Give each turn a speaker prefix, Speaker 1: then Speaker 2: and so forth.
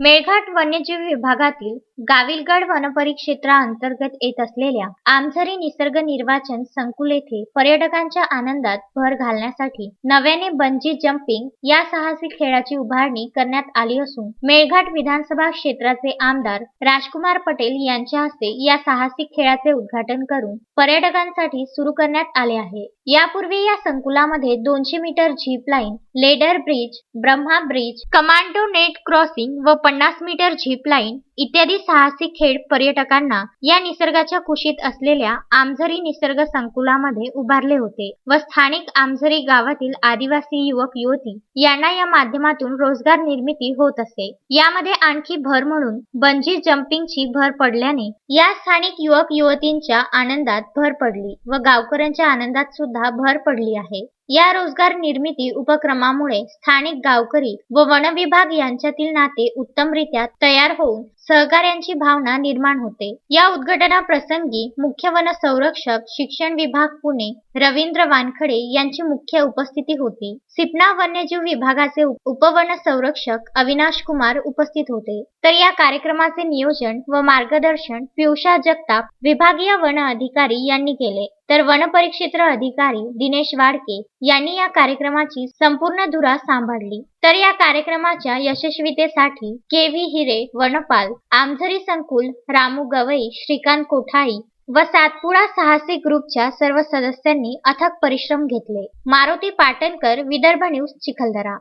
Speaker 1: मेळघाट वन्यजीव विभागातील गाविलगड वनपरिक्षेत्राअंतर्गत येत असलेल्या आमझरी निसर्ग निर्वाचन संकुल येथे पर्यटकांच्या आनंदात भर घालण्यासाठी नव्याने बंजी जम्पिंग या साहसी खेळाची उभारणी करण्यात आली असून मेळघाट विधानसभा क्षेत्राचे आमदार राजकुमार पटेल यांच्या हस्ते या साहसी खेळाचे उद्घाटन करून पर्यटकांसाठी सुरू करण्यात आले आहे. यापूर्वी या संकुलामध्ये दोनशे metre zip line ladder bridge Brahma bridge commando net crossing व पन्नास मीटर झीप लाईन इत्यादी साहसी खेळ पर्यटकांना या निसर्गाच्या कुशीत असलेल्या आमझरी निसर्ग संकुलामध्ये उभारले होते व स्थानिक आमझरी गावातील आदिवासी युवक युवती यांना या माध्यमातून रोजगार निर्मिती होत असे. यामध्ये आणखी भर म्हणून बंजी जम्पिंगची भर पडल्याने या स्थानिक युवक युवतींच्या आनंदात भर पडली व गावकऱ्यांच्या आनंदात सुद्धा भर पडली आहे. या रोजगार निर्मिती उपक्रमामुळे स्थानिक गावकरी व वन विभाग यांच्यातील नाते उत्तमरित्या तयार होऊन सहकार्यांची भावना निर्माण होते. या उद्घाटनाप्रसंगी मुख्य वन संरक्षक शिक्षण विभाग पुणे रवींद्र वानखडे यांची मुख्य उपस्थिती होती. सिपना वन्यजीव विभागाचे उपवन संरक्षक अविनाश कुमार उपस्थित होते. तर या कार्यक्रमाचे नियोजन व मार्गदर्शन पियुषा जगताप विभागीय वन अधिकारी यांनी केले. तर वनपरिक्षेत्र अधिकारी दिनेश वाडके यांनी या कार्यक्रमाची संपूर्ण धुरा सांभाळली. तर या कार्यक्रमाच्या यशस्वीतेसाठी के व्ही हिरे वनपाल आमझरी संकुल रामू गवई श्रीकांत कोठाई व सातपुडा साहसी ग्रुपच्या सर्व सदस्यांनी अथक परिश्रम घेतले. मारुती पाटणकर विदर्भ न्यूज चिखलदरा.